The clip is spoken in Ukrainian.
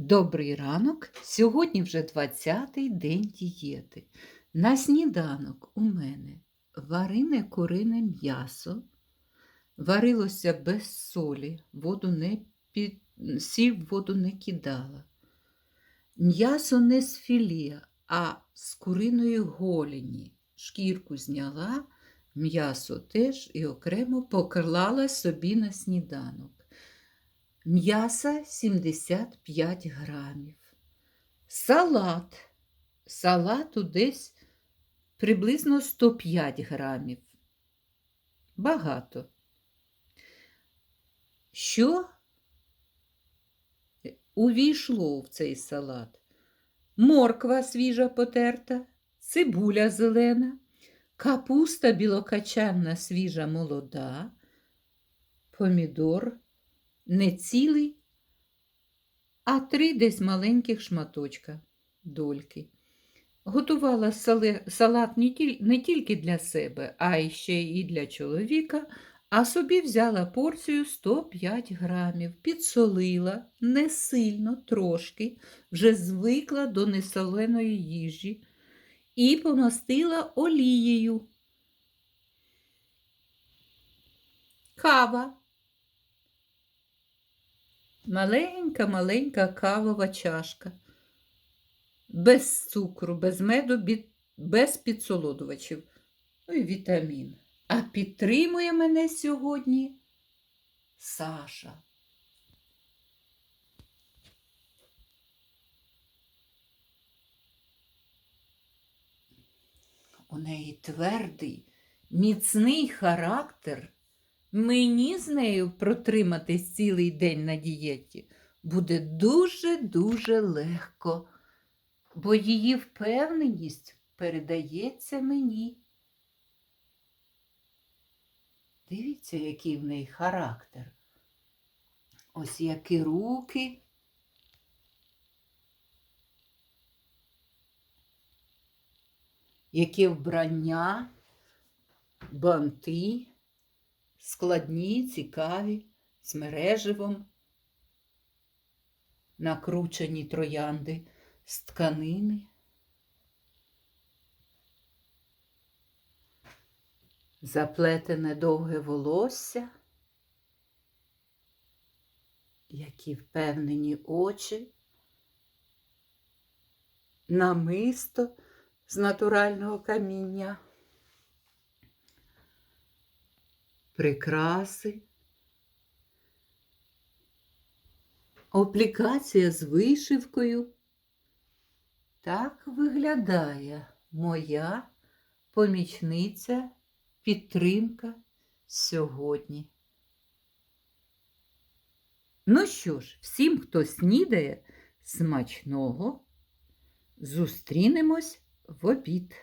Добрий ранок. Сьогодні вже 20-й день дієти. На сніданок у мене варене курине м'ясо. Варилося без солі, воду не під... сіль воду не кидала. М'ясо не з філе, а з куриної голені. Шкірку зняла, м'ясо теж і окремо поклала собі на сніданок. М'яса 75 грамів. Салат. Салату десь приблизно 105 грамів. Багато. Що увійшло в цей салат? Морква свіжа потерта, цибуля зелена, капуста білокачанна свіжа молода, помідор не цілий, а три десь маленьких шматочка дольки. Готувала салат не тільки для себе, а ще і для чоловіка, а собі взяла порцію 105 грамів, підсолила не сильно, трошки, вже звикла до несоленої їжі і помастила олією. Кава. Маленька-маленька кавова чашка. Без цукру, без меду, без підсолодувачів. Ну і вітамін. А підтримує мене сьогодні Саша. У неї твердий, міцний характер. Мені з нею протриматись цілий день на дієті буде дуже-дуже легко, бо її впевненість передається мені. Дивіться, який в неї характер. Ось які руки. Яке вбрання, банти складні, цікаві, з мереживом, накручені троянди з тканини. Заплетене довге волосся, які впевнені очі, намисто з натурального каміння. Прикраси, аплікація з вишивкою. Так виглядає моя помічниця підтримка сьогодні. Ну що ж, всім, хто снідає, смачного, зустрінемось в обід.